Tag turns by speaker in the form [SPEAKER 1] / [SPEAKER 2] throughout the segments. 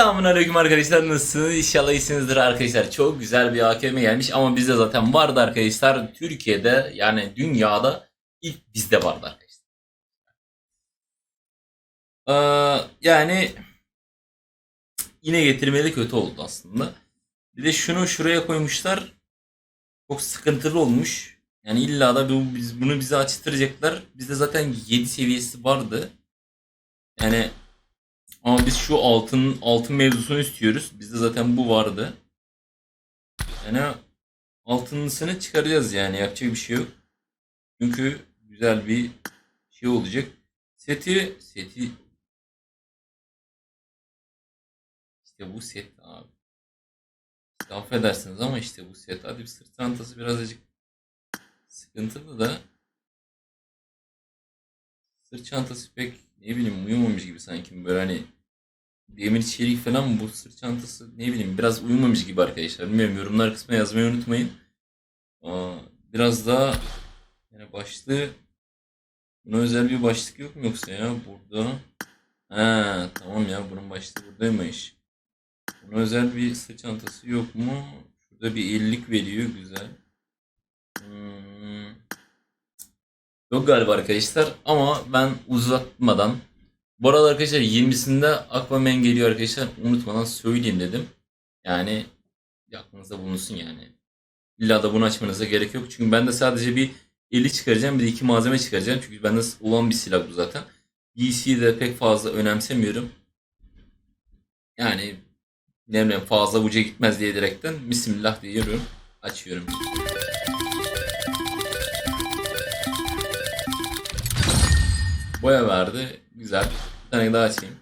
[SPEAKER 1] Selamun aleyküm arkadaşlar nasılsınız? İnşallah iyisinizdir arkadaşlar. Çok güzel bir AKM gelmiş ama bizde zaten vardı arkadaşlar. Türkiye'de yani dünyada ilk bizde vardı arkadaşlar. Ee, yani yine getirmeli kötü oldu aslında. Bir de şunu şuraya koymuşlar. Çok sıkıntılı olmuş. Yani illa da bu, biz, bunu bize açtıracaklar. Bizde zaten 7 seviyesi vardı. Yani ama biz şu altın altın mevzusunu istiyoruz. Bizde zaten bu vardı. Yani altınlısını çıkaracağız yani yapacak bir şey yok. Çünkü güzel bir şey olacak. Seti seti işte bu set abi. İşte affedersiniz ama işte bu set. Hadi bir sırt çantası birazcık sıkıntılı da sırt çantası pek ne bileyim uyumamış gibi sanki böyle hani demir çelik falan mı bu sırt çantası ne bileyim biraz uyumamış gibi arkadaşlar. Bilmiyorum yorumlar kısmına yazmayı unutmayın. Aa, biraz daha yani başlığı buna özel bir başlık yok mu yoksa ya burada ha tamam ya bunun başlığı buradaymış. Buna özel bir sırt çantası yok mu? Şurada bir ellik veriyor güzel. Hmm. Yok galiba arkadaşlar ama ben uzatmadan bu arada arkadaşlar 20'sinde Aquaman geliyor arkadaşlar unutmadan söyleyeyim dedim. Yani aklınızda bulunsun yani. İlla da bunu açmanıza gerek yok. Çünkü ben de sadece bir 50 çıkaracağım bir de iki malzeme çıkaracağım. Çünkü bende olan bir silah bu zaten. DC'yi de pek fazla önemsemiyorum. Yani ne bileyim fazla buca gitmez diye direkten Bismillah diyorum. Açıyorum. Boya verdi. Güzel. Bir tane daha açayım.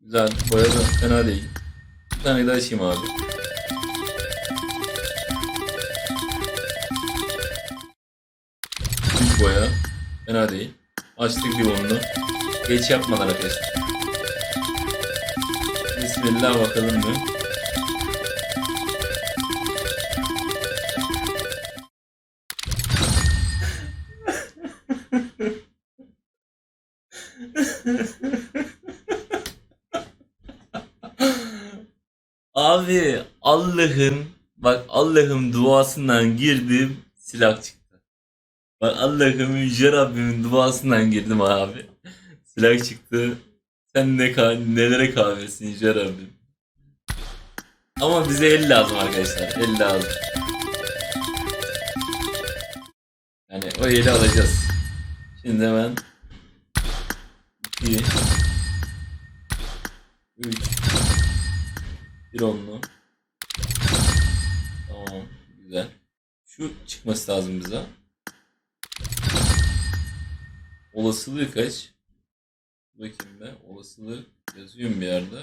[SPEAKER 1] Güzel. Boya da fena değil. Bir tane daha açayım abi. Üç boya. Fena değil. Açtık bir onu. Geç yapmadan arkadaşlar. Bismillah bakalım mı? Abi Allah'ın bak Allah'ın duasından girdim silah çıktı. Bak Allah'ım Yüce Rabbimin duasından girdim abi. Silah çıktı. Sen ne ka nelere kahvesin Yüce Rabbim. Ama bize el lazım arkadaşlar. El lazım. Yani o eli alacağız. Şimdi hemen 2 3 bir onlu. Tamam. Güzel. Şu çıkması lazım bize. Olasılığı kaç? Bakayım be. Olasılığı yazıyor mu bir yerde?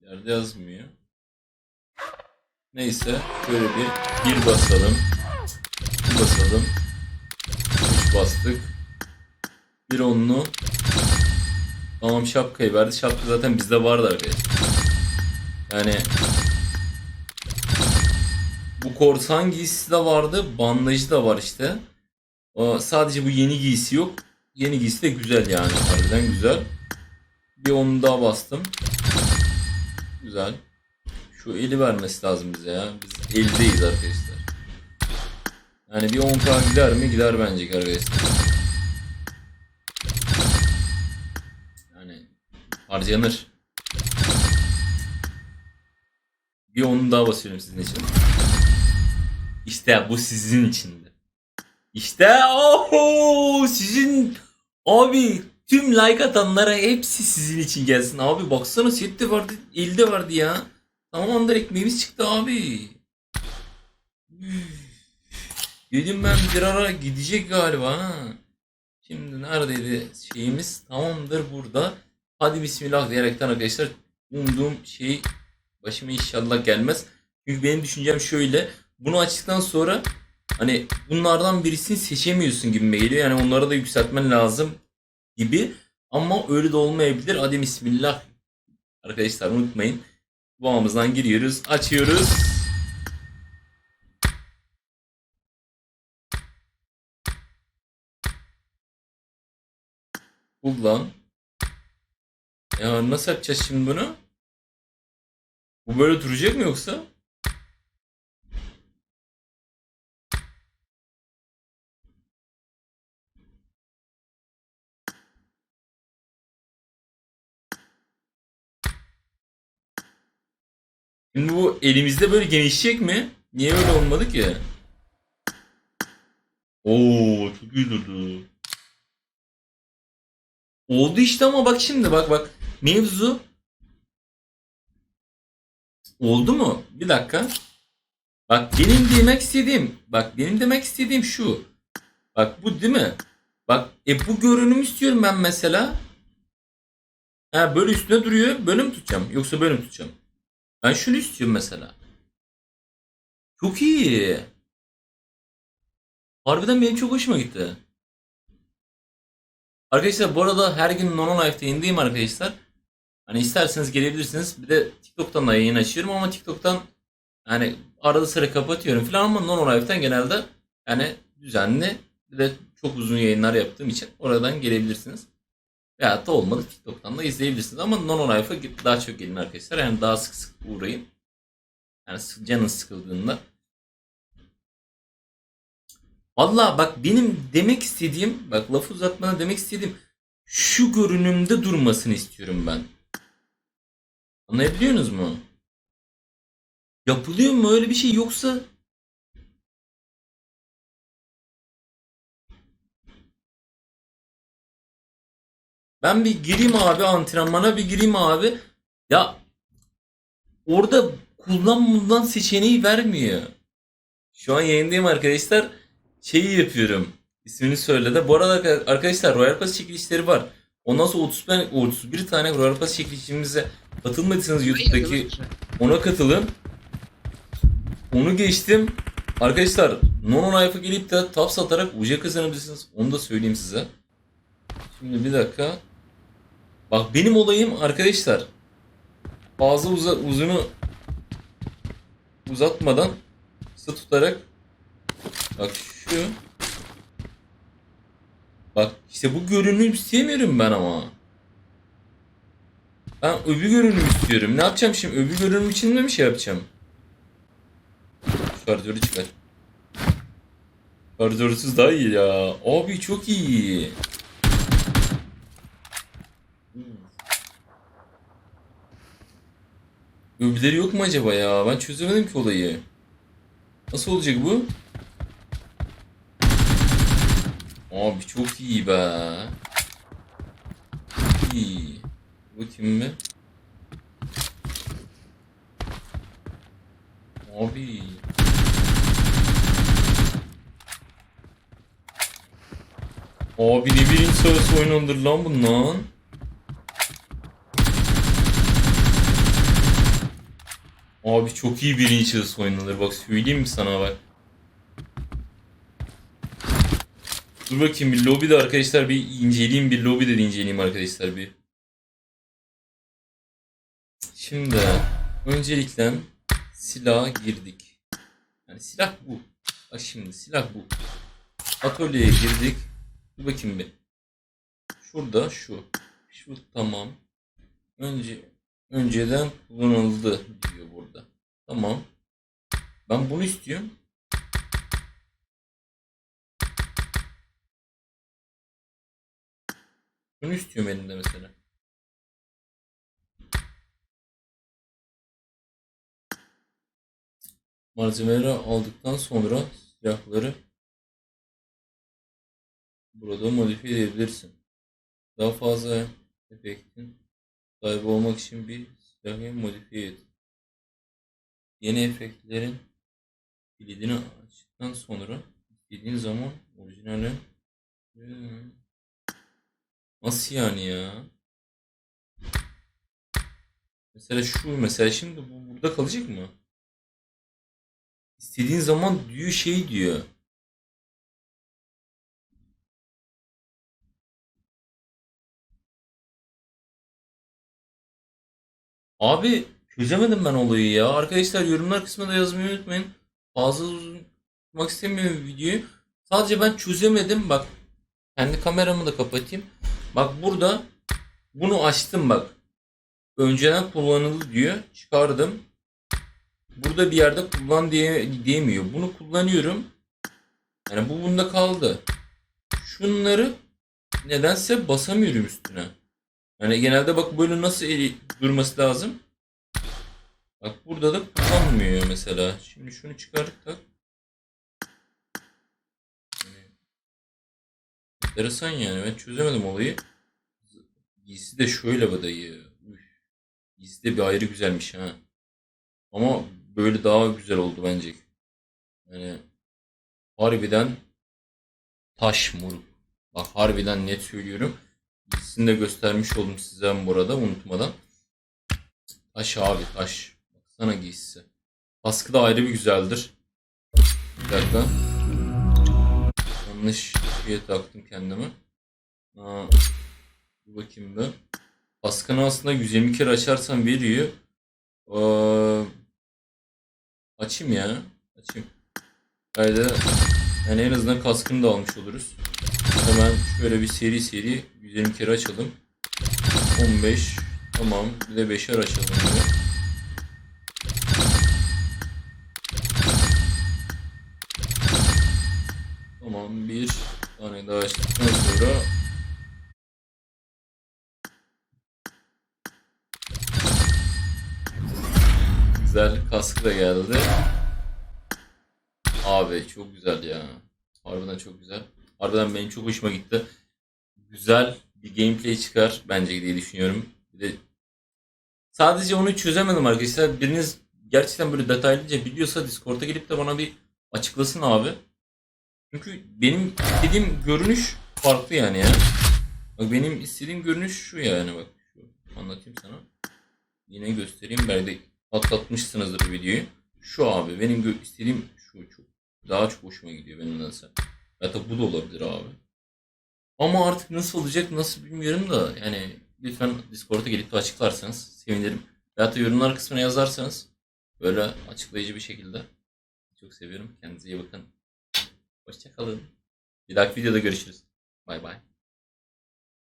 [SPEAKER 1] Bir yerde yazmıyor. Neyse. Şöyle bir bir basalım. Bir basalım. Üç bastık. Bir onlu. Tamam şapkayı verdi. Şapka zaten bizde vardı arkadaşlar. Yani bu korsan giysisi de vardı. Bandajı da var işte. Sadece bu yeni giysi yok. Yeni giysi de güzel yani. Harbiden güzel. Bir onu daha bastım. Güzel. Şu eli vermesi lazım bize ya. Biz eldeyiz arkadaşlar. Yani bir 10k gider mi? Gider bence arkadaşlar. Harcanır. Bir onu daha basıyorum sizin için. İşte bu sizin içindi. İşte oho sizin abi tüm like atanlara hepsi sizin için gelsin abi baksana sette vardı elde vardı ya. Tamamdır ekmeğimiz çıktı abi. Dedim ben bir ara gidecek galiba ha. Şimdi neredeydi şeyimiz? Tamamdır burada. Hadi bismillah diyerekten arkadaşlar umduğum şey başıma inşallah gelmez. Çünkü benim düşüncem şöyle. Bunu açtıktan sonra hani bunlardan birisini seçemiyorsun gibi geliyor. Yani onları da yükseltmen lazım gibi. Ama öyle de olmayabilir. Hadi bismillah. Arkadaşlar unutmayın. Boğamızdan giriyoruz. Açıyoruz. Kullan. Ya nasıl yapacağız şimdi bunu? Bu böyle duracak mı yoksa? Şimdi bu elimizde böyle genişleyecek mi? Niye böyle olmadı ki? Oo çok iyi durdu. Oldu işte ama bak şimdi bak bak. Mevzu oldu mu? Bir dakika. Bak benim demek istediğim bak benim demek istediğim şu. Bak bu değil mi? Bak e bu görünüm istiyorum ben mesela. Ha böyle üstüne duruyor. Böyle mi tutacağım? Yoksa böyle mi tutacağım? Ben şunu istiyorum mesela. Çok iyi. Harbiden benim çok hoşuma gitti. Arkadaşlar bu arada her gün Nono Life'da yayındayım arkadaşlar. Hani isterseniz gelebilirsiniz. Bir de TikTok'tan da yayın açıyorum ama TikTok'tan hani arada sıra kapatıyorum falan ama Nono Life'dan genelde yani düzenli bir de çok uzun yayınlar yaptığım için oradan gelebilirsiniz. Veyahut da olmadı TikTok'tan da izleyebilirsiniz ama Nono Life'a daha çok gelin arkadaşlar. Yani daha sık sık uğrayın. Yani canınız sıkıldığında. Valla bak benim demek istediğim, bak lafı uzatmana demek istediğim şu görünümde durmasını istiyorum ben. Anlayabiliyorsunuz mu? Yapılıyor mu öyle bir şey yoksa ben bir gireyim abi antrenmana bir gireyim abi. Ya orada kullan bundan seçeneği vermiyor. Şu an yayındayım arkadaşlar. Şeyi yapıyorum. İsmini söyle de. Bu arada arkadaşlar Royal Pass çekilişleri var. Ondan sonra 30 tane, 31 tane Royal çekilişimize katılmadıysanız YouTube'daki ona katılın. Onu geçtim. Arkadaşlar Nono Life'a gelip de tap satarak UC kazanabilirsiniz. Onu da söyleyeyim size. Şimdi bir dakika. Bak benim olayım arkadaşlar. Fazla uza, uzunu uzatmadan kısa tutarak bak şu bak işte bu görünüm istemiyorum ben ama. Ben öbür görünüm istiyorum. Ne yapacağım şimdi? Öbür görünüm için mi şey yapacağım? Şarjörü çıkar. Şarjörsüz daha iyi ya. Abi çok iyi. Öbürleri yok mu acaba ya? Ben çözemedim ki olayı. Nasıl olacak bu? Abi çok iyi be. Çok iyi. Bakayım bir. Abi. Abi ne birinci sırası oynandır lan bundan. Abi çok iyi birinci sırası oynanır bak söyleyeyim mi sana bak. Dur bakayım bir lobide arkadaşlar bir inceleyeyim bir lobide de inceleyeyim arkadaşlar bir. Şimdi öncelikle silaha girdik. Yani silah bu. Bak şimdi silah bu. Atölyeye girdik. Dur bakayım bir. Şurada şu. Şu tamam. Önce önceden kullanıldı diyor burada. Tamam. Ben bunu istiyorum. Bunu istiyorum elimde mesela. Malzemeleri aldıktan sonra silahları burada modifiye edebilirsin. Daha fazla efektin sahibi olmak için bir silahı modifiye et. Yeni efektlerin kilidini açtıktan sonra istediğin zaman orijinali. Nasıl yani ya? Mesela şu mesela şimdi bu burada kalacak mı? İstediğin zaman diyor şey diyor. Abi çözemedim ben olayı ya. Arkadaşlar yorumlar kısmında yazmayı unutmayın. Fazla uzun tutmak istemiyorum videoyu. Sadece ben çözemedim. Bak kendi kameramı da kapatayım. Bak burada bunu açtım bak. Önceden kullanıldı diyor. Çıkardım. Burada bir yerde kullan diye diyemiyor. Bunu kullanıyorum. Yani bu bunda kaldı. Şunları nedense basamıyorum üstüne. Yani genelde bak böyle nasıl eli durması lazım. Bak burada da kullanmıyor mesela. Şimdi şunu çıkardık da. Yani, enteresan yani. Ben çözemedim olayı. Giysi de şöyle be dayı. Giysi de bir ayrı güzelmiş ha. Ama böyle daha güzel oldu bence. Yani harbiden taş moruk. Bak harbiden net söylüyorum. Giysisini de göstermiş oldum size bu arada unutmadan. Taş abi taş. Baksana giysisi. Baskı da ayrı bir güzeldir. Bir dakika. Yanlış şeye taktım kendimi. Aa, bakayım bir. Baskını aslında 120 kere açarsan veriyor. Aa, açayım ya. Açayım. Haydi. Yani en azından kaskını da almış oluruz. Hemen şöyle bir seri seri 120 kere açalım. 15. Tamam. Bir de 5'er açalım. Bir. Kaskı da geldi. Abi çok güzel ya. Harbiden çok güzel. Harbiden benim çok hoşuma gitti. Güzel bir gameplay çıkar bence diye düşünüyorum. Bir de sadece onu çözemedim arkadaşlar. Biriniz gerçekten böyle detaylıca biliyorsa Discord'a gelip de bana bir açıklasın abi. Çünkü benim istediğim görünüş farklı yani ya. Bak benim istediğim görünüş şu yani bak. Şu anlatayım sana. Yine göstereyim. Belki de atlatmışsınızdır videoyu. Şu abi benim istediğim şu çok daha çok hoşuma gidiyor benim nedense. Hatta bu da olabilir abi. Ama artık nasıl olacak nasıl bilmiyorum da yani lütfen Discord'a gelip açıklarsanız sevinirim. Veyahut da yorumlar kısmına yazarsanız böyle açıklayıcı bir şekilde. Çok seviyorum. Kendinize iyi bakın. Hoşçakalın. Bir dahaki videoda görüşürüz. Bay bay.